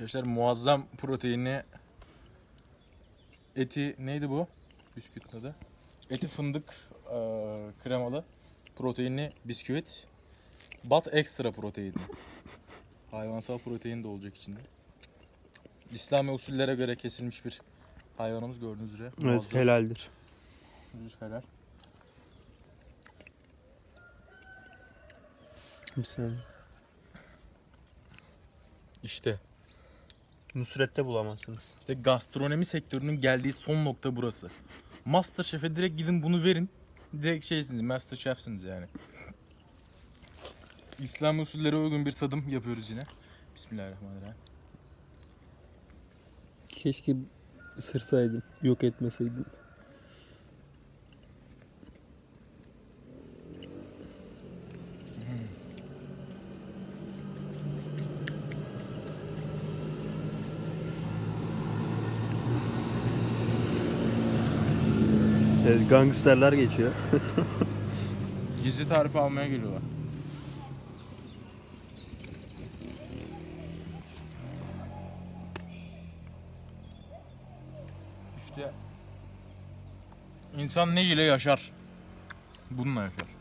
Arkadaşlar muazzam proteinli eti neydi bu? Bisküvit adı. Eti fındık eee, kremalı proteinli bisküvit. Bat ekstra proteinli. Hayvansal protein de olacak içinde. İslami usullere göre kesilmiş bir hayvanımız gördüğünüz üzere. Evet Muazzam. helaldir. Helal. Bir saniye. İşte Nusret'te bulamazsınız. İşte gastronomi sektörünün geldiği son nokta burası. Masterchef'e direkt gidin bunu verin. Direkt şeysiniz, Masterchef'siniz yani. İslam usullere uygun bir tadım yapıyoruz yine. Bismillahirrahmanirrahim. Keşke ısırsaydım. Yok etmeseydim. Evet gangsterler geçiyor. Gizli tarifi almaya geliyorlar. İşte insan ne ile yaşar? Bununla yaşar.